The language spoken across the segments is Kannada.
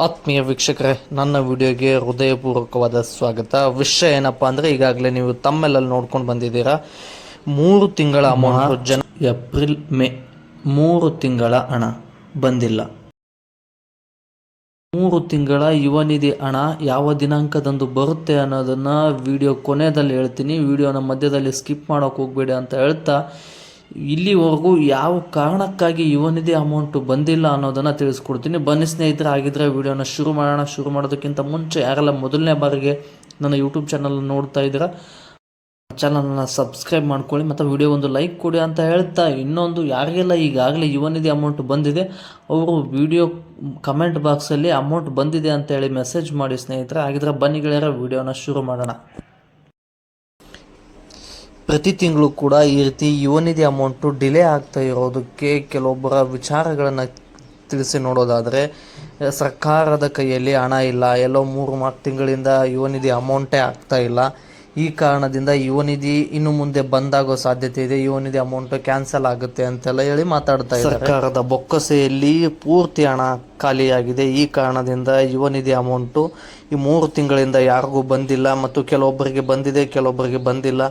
ಆತ್ಮೀಯ ವೀಕ್ಷಕರೇ ನನ್ನ ವಿಡಿಯೋಗೆ ಹೃದಯಪೂರ್ವಕವಾದ ಸ್ವಾಗತ. ವಿಷಯ ಏನಪ್ಪಾ ಅಂದರೆ ಈಗಾಗಲೇ ನೀವು ತಮ್ಮೆಲ್ಲಲ್ಲಿ ನೋಡ್ಕೊಂಡು ಬಂದಿದ್ದೀರಾ. ಮೂರು ತಿಂಗಳ ಅಮೌಂಟ್ ಜನ ಏಪ್ರಿಲ್ ಮೇ ಮೂರು ತಿಂಗಳ ಹಣ ಬಂದಿಲ್ಲ. ಮೂರು ತಿಂಗಳ ಯುವ ನಿಧಿ ಹಣ ಯಾವ ದಿನಾಂಕದಂದು ಬರುತ್ತೆ ಅನ್ನೋದನ್ನು ವಿಡಿಯೋ ಕೊನೆಯಲ್ಲಿ ಹೇಳ್ತೀನಿ. ವಿಡಿಯೋನ ಮಧ್ಯದಲ್ಲಿ ಸ್ಕಿಪ್ ಮಾಡೋಕೆ ಹೋಗಬೇಡಿ ಅಂತ ಹೇಳ್ತಾ ಇಲ್ಲಿವರೆಗೂ ಯಾವ ಕಾರಣಕ್ಕಾಗಿ ಇವನಿದೆ ಅಮೌಂಟು ಬಂದಿಲ್ಲ ಅನ್ನೋದನ್ನು ತಿಳಿಸ್ಕೊಡ್ತೀನಿ. ಬನ್ನಿ ಸ್ನೇಹಿತರೆ ಆಗಿದ್ರೆ ವಿಡಿಯೋನ ಶುರು ಮಾಡೋಣ. ಶುರು ಮಾಡೋದಕ್ಕಿಂತ ಮುಂಚೆ ಯಾರೆಲ್ಲ ಮೊದಲನೇ ಬಾರಿಗೆ ನನ್ನ ಯೂಟ್ಯೂಬ್ ಚಾನಲ್ ನೋಡ್ತಾ ಇದ್ದೀರ ಚಾನಲ್ನ ಸಬ್ಸ್ಕ್ರೈಬ್ ಮಾಡ್ಕೊಳ್ಳಿ ಮತ್ತು ವಿಡಿಯೋ ಒಂದು ಲೈಕ್ ಕೊಡಿ ಅಂತ ಹೇಳ್ತಾ ಇನ್ನೊಂದು, ಯಾರಿಗೆಲ್ಲ ಈಗಾಗಲೇ ಯುವನಿಧಿ ಅಮೌಂಟ್ ಬಂದಿದೆ, ಅವರು ವಿಡಿಯೋ ಕಮೆಂಟ್ ಬಾಕ್ಸಲ್ಲಿ ಅಮೌಂಟ್ ಬಂದಿದೆ ಅಂತ ಹೇಳಿ ಮೆಸೇಜ್ ಮಾಡಿ ಸ್ನೇಹಿತರೆ. ಹಾಗಿದ್ರೆ ಗೆಳೆಯರ, ವಿಡಿಯೋನ ಶುರು ಮಾಡೋಣ. ಪ್ರತಿ ತಿಂಗಳು ಕೂಡ ಈ ರೀತಿ ಯುವನಿಧಿ ಅಮೌಂಟು ಡಿಲೇ ಆಗ್ತಾ ಇರೋದಕ್ಕೆ ಕೆಲವೊಬ್ಬರ ವಿಚಾರಗಳನ್ನು ತಿಳಿಸಿ ನೋಡೋದಾದರೆ, ಸರ್ಕಾರದ ಕೈಯಲ್ಲಿ ಹಣ ಇಲ್ಲ, ಎಲ್ಲೋ ಮೂರು ನಾಲ್ಕು ತಿಂಗಳಿಂದ ಯುವನಿಧಿ ಅಮೌಂಟೇ ಆಗ್ತಾ ಇಲ್ಲ. ಈ ಕಾರಣದಿಂದ ಯುವ ನಿಧಿ ಇನ್ನು ಮುಂದೆ ಬಂದಾಗೋ ಸಾಧ್ಯತೆ ಇದೆ. ಯುವ ನಿಧಿ ಅಮೌಂಟ್ ಕ್ಯಾನ್ಸಲ್ ಆಗುತ್ತೆ ಅಂತೆಲ್ಲ ಹೇಳಿ ಮಾತಾಡ್ತಾ ಇದ್ದಾರೆ. ಸರ್ಕಾರದ ಬೊಕ್ಕಸೆಯಲ್ಲಿ ಪೂರ್ತಿ ಹಣ ಖಾಲಿಯಾಗಿದೆ. ಈ ಕಾರಣದಿಂದ ಯುವನಿಧಿ ಅಮೌಂಟು ಈ ಮೂರು ತಿಂಗಳಿಂದ ಯಾರಿಗೂ ಬಂದಿಲ್ಲ ಮತ್ತು ಕೆಲವೊಬ್ಬರಿಗೆ ಬಂದಿದೆ, ಕೆಲವೊಬ್ಬರಿಗೆ ಬಂದಿಲ್ಲ.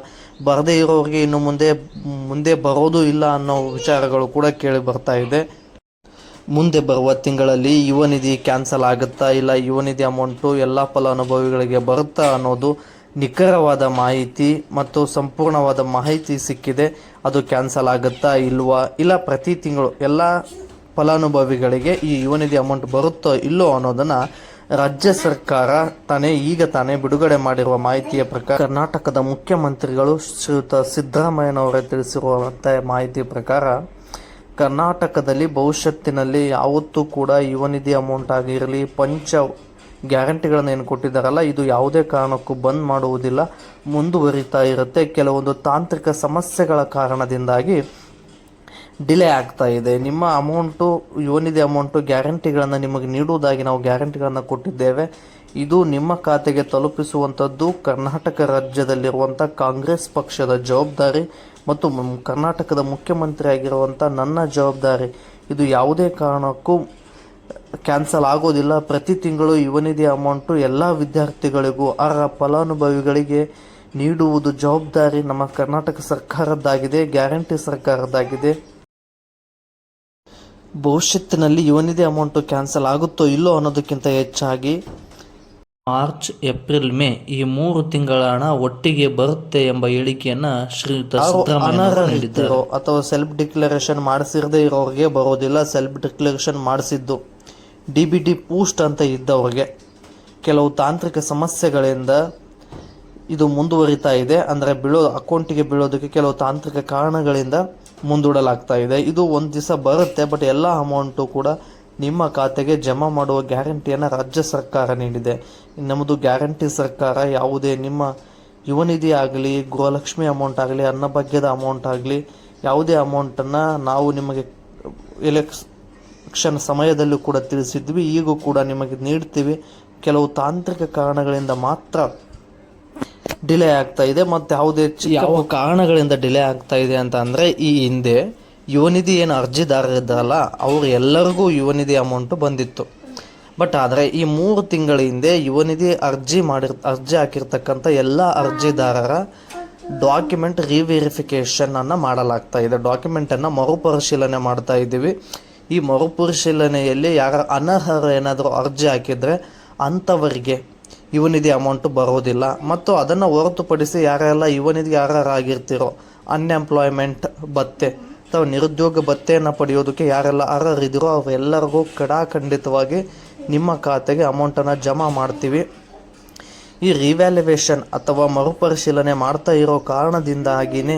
ಬರದೇ ಇರೋರಿಗೆ ಇನ್ನು ಮುಂದೆ ಮುಂದೆ ಬರೋದು ಇಲ್ಲ ಅನ್ನೋ ವಿಚಾರಗಳು ಕೂಡ ಕೇಳಿ ಬರ್ತಾ ಇದೆ. ಮುಂದೆ ಬರುವ ತಿಂಗಳಲ್ಲಿ ಯುವನಿಧಿ ಕ್ಯಾನ್ಸಲ್ ಆಗುತ್ತಾ ಇಲ್ಲ ಯುವನಿಧಿ ಅಮೌಂಟು ಎಲ್ಲ ಫಲಾನುಭವಿಗಳಿಗೆ ಬರುತ್ತಾ ಅನ್ನೋದು ನಿಖರವಾದ ಮಾಹಿತಿ ಮತ್ತು ಸಂಪೂರ್ಣವಾದ ಮಾಹಿತಿ ಸಿಕ್ಕಿದೆ. ಅದು ಕ್ಯಾನ್ಸಲ್ ಆಗುತ್ತಾ ಇಲ್ವಾ? ಇಲ್ಲ, ಪ್ರತಿ ತಿಂಗಳು ಎಲ್ಲ ಫಲಾನುಭವಿಗಳಿಗೆ ಈ ಯುವನಿಧಿ ಅಮೌಂಟ್ ಬರುತ್ತೋ ಇಲ್ಲೋ ಅನ್ನೋದನ್ನು ರಾಜ್ಯ ಸರ್ಕಾರ ತಾನೇ, ಈಗ ತಾನೇ ಬಿಡುಗಡೆ ಮಾಡಿರುವ ಮಾಹಿತಿಯ ಪ್ರಕಾರ ಕರ್ನಾಟಕದ ಮುಖ್ಯಮಂತ್ರಿಗಳು ಶ್ರೀಯುತ ಸಿದ್ದರಾಮಯ್ಯನವರೇ ತಿಳಿಸಿರುವಂಥ ಮಾಹಿತಿ ಪ್ರಕಾರ ಕರ್ನಾಟಕದಲ್ಲಿ ಭವಿಷ್ಯತ್ತಿನಲ್ಲಿ ಯಾವತ್ತೂ ಕೂಡ ಯುವನಿಧಿ ಅಮೌಂಟ್ ಆಗಿರಲಿ, ಪಂಚ ಗ್ಯಾರಂಟಿಗಳನ್ನು ಏನು ಕೊಟ್ಟಿದ್ದಾರಲ್ಲ, ಇದು ಯಾವುದೇ ಕಾರಣಕ್ಕೂ ಬಂದ್ ಮಾಡುವುದಿಲ್ಲ, ಮುಂದುವರಿತಾ ಇರುತ್ತೆ. ಕೆಲವೊಂದು ತಾಂತ್ರಿಕ ಸಮಸ್ಯೆಗಳ ಕಾರಣದಿಂದಾಗಿ ಡಿಲೇ ಆಗ್ತಾ ಇದೆ. ನಿಮ್ಮ ಅಮೌಂಟು ಏನಿದೆ ಅಮೌಂಟು ಗ್ಯಾರಂಟಿಗಳನ್ನು ನಿಮಗೆ ನೀಡುವುದಾಗಿ ನಾವು ಗ್ಯಾರಂಟಿಗಳನ್ನು ಕೊಟ್ಟಿದ್ದೇವೆ. ಇದು ನಿಮ್ಮ ಖಾತೆಗೆ ತಲುಪಿಸುವಂಥದ್ದು ಕರ್ನಾಟಕ ರಾಜ್ಯದಲ್ಲಿರುವಂಥ ಕಾಂಗ್ರೆಸ್ ಪಕ್ಷದ ಜವಾಬ್ದಾರಿ ಮತ್ತು ಕರ್ನಾಟಕದ ಮುಖ್ಯಮಂತ್ರಿ ಆಗಿರುವಂಥ ನನ್ನ ಜವಾಬ್ದಾರಿ. ಇದು ಯಾವುದೇ ಕಾರಣಕ್ಕೂ ಕ್ಯಾನ್ಸಲ್ ಆಗೋದಿಲ್ಲ. ಪ್ರತಿ ತಿಂಗಳು ಯುವನಿಧಿ ಅಮೌಂಟು ಎಲ್ಲ ವಿದ್ಯಾರ್ಥಿಗಳಿಗೂ ಅರ್ಹ ಫಲಾನುಭವಿಗಳಿಗೆ ನೀಡುವುದು ಜವಾಬ್ದಾರಿ ನಮ್ಮ ಕರ್ನಾಟಕ ಸರ್ಕಾರದ್ದಾಗಿದೆ, ಗ್ಯಾರಂಟಿ ಸರ್ಕಾರದ್ದಾಗಿದೆ. ಭವಿಷ್ಯತ್ತಿನಲ್ಲಿ ಯುವನಿಧಿ ಅಮೌಂಟು ಕ್ಯಾನ್ಸಲ್ ಆಗುತ್ತೋ ಇಲ್ಲೋ ಅನ್ನೋದಕ್ಕಿಂತ ಹೆಚ್ಚಾಗಿ ಮಾರ್ಚ್ ಏಪ್ರಿಲ್ ಮೇ ಈ ಮೂರು ತಿಂಗಳ ಹಣ ಒಟ್ಟಿಗೆ ಬರುತ್ತೆ ಎಂಬ ಹೇಳಿಕೆಯನ್ನ ಶ್ರೀಯುತ ಸಿದ್ದರಾಮಯ್ಯ ನೀಡಿದ್ದಾರೆ ಅಥವಾ ಸೆಲ್ಫ್ ಡಿಕ್ಲರೇಷನ್ ಮಾಡಿಸಿರದೇ ಇರೋರಿಗೆ ಬರೋದಿಲ್ಲ ಸೆಲ್ಫ್ ಡಿಕ್ಲರೇಷನ್ ಮಾಡಿಸಿದ್ದು. ಡಿ ಬಿ ಟಿ ಪೂಸ್ಟ್ ಅಂತ ಇದ್ದವ್ರಿಗೆ. ಕೆಲವು ತಾಂತ್ರಿಕ ಸಮಸ್ಯೆಗಳಿಂದ ಇದು ಮುಂದುವರಿತಾ ಇದೆ. ಅಂದರೆ ಬೀಳೋ ಅಕೌಂಟಿಗೆ ಬೀಳೋದಕ್ಕೆ ಕೆಲವು ತಾಂತ್ರಿಕ ಕಾರಣಗಳಿಂದ ಮುಂದೂಡಲಾಗ್ತಾ ಇದೆ. ಇದು ಒಂದು ದಿವಸ ಬರುತ್ತೆ ಬಟ್ ಎಲ್ಲ ಅಮೌಂಟು ಕೂಡ ನಿಮ್ಮ ಖಾತೆಗೆ ಜಮಾ ಮಾಡುವ ಗ್ಯಾರಂಟಿಯನ್ನು ರಾಜ್ಯ ಸರ್ಕಾರ ನೀಡಿದೆ. ನಮ್ಮದು ಗ್ಯಾರಂಟಿ ಸರ್ಕಾರ ಯಾವುದೇ ನಿಮ್ಮ ಯುವನಿಧಿ ಆಗಲಿ ಗೃಹಲಕ್ಷ್ಮಿ ಅಮೌಂಟ್ ಆಗಲಿ ಅನ್ನಭಾಗ್ಯದ ಅಮೌಂಟ್ ಆಗಲಿ ಯಾವುದೇ ಅಮೌಂಟನ್ನು ನಾವು ನಿಮಗೆ ಎಲೆಕ್ಷನ್ ಸಮಯದಲ್ಲೂ ಕೂಡ ತಿಳಿಸಿದ್ವಿ. ಈಗೂ ಕೂಡ ನಿಮಗೆ ನೀಡ್ತೀವಿ. ಕೆಲವು ತಾಂತ್ರಿಕ ಕಾರಣಗಳಿಂದ ಮಾತ್ರ ಡಿಲೇ ಆಗ್ತಾ ಇದೆ. ಮತ್ತು ಯಾವುದೇ ಯಾವ ಕಾರಣಗಳಿಂದ ಡಿಲೇ ಆಗ್ತಾ ಇದೆ ಅಂತ ಅಂದರೆ ಈ ಹಿಂದೆ ಯುವ ನಿಧಿ ಏನು ಅರ್ಜಿದಾರರಿದ್ದಾರಲ್ಲ ಅವ್ರು ಎಲ್ಲರಿಗೂ ಯುವನಿಧಿ ಅಮೌಂಟು ಬಂದಿತ್ತು. ಬಟ್ ಆದರೆ ಈ ಮೂರು ತಿಂಗಳ ಹಿಂದೆ ಯುವನಿಧಿ ಅರ್ಜಿ ಮಾಡಿರ್, ಅರ್ಜಿ ಹಾಕಿರ್ತಕ್ಕಂಥ ಎಲ್ಲ ಅರ್ಜಿದಾರರ ಡಾಕ್ಯುಮೆಂಟ್ ರಿವೆರಿಫಿಕೇಷನನ್ನು ಮಾಡಲಾಗ್ತಾ ಇದೆ. ಡಾಕ್ಯುಮೆಂಟನ್ನು ಮರುಪರಿಶೀಲನೆ ಮಾಡ್ತಾ ಇದ್ದೀವಿ. ಈ ಮರುಪರಿಶೀಲನೆಯಲ್ಲಿ ಯಾರ ಅನರ್ಹರು ಏನಾದರೂ ಅರ್ಜಿ ಹಾಕಿದರೆ ಅಂಥವರಿಗೆ ಯುವನಿಧಿ ಅಮೌಂಟು ಬರೋದಿಲ್ಲ. ಮತ್ತು ಅದನ್ನು ಹೊರತುಪಡಿಸಿ ಯಾರೆಲ್ಲ ಯುವನಿಧಿಗೆ ನಿಧಿ ಅರ್ಹರಾಗಿರ್ತಿರೋ ಅನ್ಎಂಪ್ಲಾಯ್ಮೆಂಟ್ ಭತ್ತೆ ಅಥವಾ ನಿರುದ್ಯೋಗ ಭತ್ತೆಯನ್ನು ಪಡೆಯೋದಕ್ಕೆ ಯಾರೆಲ್ಲ ಅರ್ಹರಿದ್ದೀರೋ ಅವರೆಲ್ಲರಿಗೂ ಕಡಾಖಂಡಿತವಾಗಿ ನಿಮ್ಮ ಖಾತೆಗೆ ಅಮೌಂಟನ್ನು ಜಮಾ ಮಾಡ್ತೀವಿ. ಈ ರಿವ್ಯಾಲ್ಯುವೇಷನ್ ಅಥವಾ ಮರುಪರಿಶೀಲನೆ ಮಾಡ್ತಾ ಇರೋ ಕಾರಣದಿಂದಾಗಿಯೇ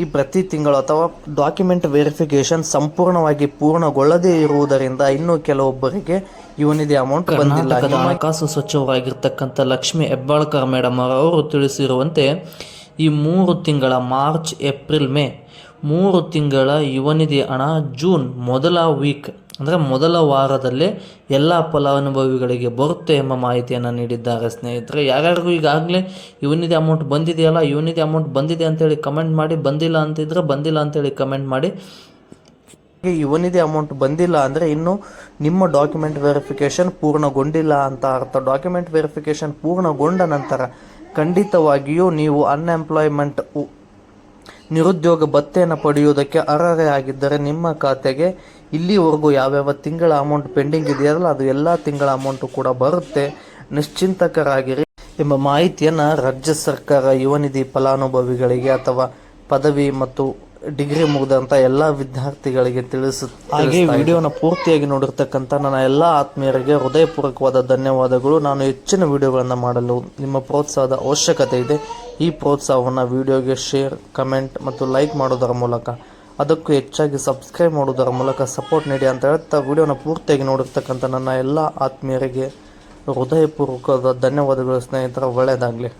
ಈ ಪ್ರತಿ ತಿಂಗಳು ಅಥವಾ ಡಾಕ್ಯುಮೆಂಟ್ ವೆರಿಫಿಕೇಶನ್ ಸಂಪೂರ್ಣವಾಗಿ ಪೂರ್ಣಗೊಳ್ಳದೇ ಇರುವುದರಿಂದ ಇನ್ನೂ ಕೆಲವೊಬ್ಬರಿಗೆ ಇವನಿದೆ ಅಮೌಂಟ್ ಬಂದಿಲ್ಲ. ಹಣಕಾಸು ಸಚಿವರಾಗಿರ್ತಕ್ಕಂಥ ಲಕ್ಷ್ಮಿ ಹೆಬ್ಬಾಳ್ಕರ್ ಮೇಡಮ್ ಅವರು ತಿಳಿಸಿರುವಂತೆ ಈ ಮೂರು ತಿಂಗಳ ಮಾರ್ಚ್ ಏಪ್ರಿಲ್ ಮೇ ಮೂರು ತಿಂಗಳ ಯುವನಿಧಿ ಹಣ ಜೂನ್ ಮೊದಲ ವೀಕ್, ಅಂದರೆ ಮೊದಲ ವಾರದಲ್ಲೇ ಎಲ್ಲ ಫಲಾನುಭವಿಗಳಿಗೆ ಬರುತ್ತೆ ಎಂಬ ಮಾಹಿತಿಯನ್ನು ನೀಡಿದ್ದಾರೆ ಸ್ನೇಹಿತರೆ. ಯಾರ್ಯಾರಿಗೂ ಈಗಾಗಲೇ ಯುವನಿಧಿ ಅಮೌಂಟ್ ಬಂದಿದೆಯಲ್ಲ, ಯುವನಿಧಿ ಅಮೌಂಟ್ ಬಂದಿದೆ ಅಂತೇಳಿ ಕಮೆಂಟ್ ಮಾಡಿ, ಬಂದಿಲ್ಲ ಅಂತಿದ್ರೆ ಬಂದಿಲ್ಲ ಅಂತೇಳಿ ಕಮೆಂಟ್ ಮಾಡಿ. ಯುವನಿಧಿ ಅಮೌಂಟ್ ಬಂದಿಲ್ಲ ಅಂದರೆ ಇನ್ನು ನಿಮ್ಮ ಡಾಕ್ಯುಮೆಂಟ್ ವೆರಿಫಿಕೇಷನ್ ಪೂರ್ಣಗೊಂಡಿಲ್ಲ ಅಂತ ಅರ್ಥ. ಡಾಕ್ಯುಮೆಂಟ್ ವೆರಿಫಿಕೇಷನ್ ಪೂರ್ಣಗೊಂಡ ನಂತರ ಖಂಡಿತವಾಗಿಯೂ ನೀವು ಅನ್ಎಂಪ್ಲಾಯ್ಮೆಂಟ್ ನಿರುದ್ಯೋಗ ಭತ್ತೆಯನ್ನು ಪಡೆಯುವುದಕ್ಕೆ ಅರ್ಹರೇ ಆಗಿದ್ದರೆ ನಿಮ್ಮ ಖಾತೆಗೆ ಇಲ್ಲಿವರೆಗೂ ಯಾವ್ಯಾವ ತಿಂಗಳ ಅಮೌಂಟ್ ಪೆಂಡಿಂಗ್ ಇದೆಯಲ್ಲ, ಅದು ಎಲ್ಲ ತಿಂಗಳ ಅಮೌಂಟು ಕೂಡ ಬರುತ್ತೆ. ನಿಶ್ಚಿಂತಕರಾಗಿರಿ ಎಂಬ ಮಾಹಿತಿಯನ್ನು ರಾಜ್ಯ ಸರ್ಕಾರ ಯುವನಿಧಿ ಫಲಾನುಭವಿಗಳಿಗೆ ಅಥವಾ ಪದವಿ ಮತ್ತು ಡಿಗ್ರಿ ಮುಗಿದಂಥ ಎಲ್ಲ ವಿದ್ಯಾರ್ಥಿಗಳಿಗೆ ತಿಳಿಸ ಹಾಗೆ ವಿಡಿಯೋನ ಪೂರ್ತಿಯಾಗಿ ನೋಡಿರ್ತಕ್ಕಂಥ ನನ್ನ ಎಲ್ಲ ಆತ್ಮೀಯರಿಗೆ ಹೃದಯಪೂರ್ವಕವಾದ ಧನ್ಯವಾದಗಳು. ನಾನು ಹೆಚ್ಚಿನ ವಿಡಿಯೋಗಳನ್ನು ಮಾಡಲು ನಿಮ್ಮ ಪ್ರೋತ್ಸಾಹದ ಅವಶ್ಯಕತೆ ಇದೆ. ಈ ಪ್ರೋತ್ಸಾಹವನ್ನು ವಿಡಿಯೋಗೆ ಶೇರ್ ಕಮೆಂಟ್ ಮತ್ತು ಲೈಕ್ ಮಾಡೋದರ ಮೂಲಕ. ಅದಕ್ಕೂ ಹೆಚ್ಚಾಗಿ ಸಬ್ಸ್ಕ್ರೈಬ್ ಮಾಡೋದರ ಮೂಲಕ ಸಪೋರ್ಟ್ ನೀಡಿ ಅಂತ ಹೇಳ್ತಾ ವಿಡಿಯೋನ ಪೂರ್ತಿಯಾಗಿ ನೋಡಿರ್ತಕ್ಕಂಥ ನನ್ನ ಎಲ್ಲ ಆತ್ಮೀಯರಿಗೆ ಹೃದಯಪೂರ್ವಕವಾದ ಧನ್ಯವಾದಗಳು ಸ್ನೇಹಿತರ. ಒಳ್ಳೆಯದಾಗಲಿ.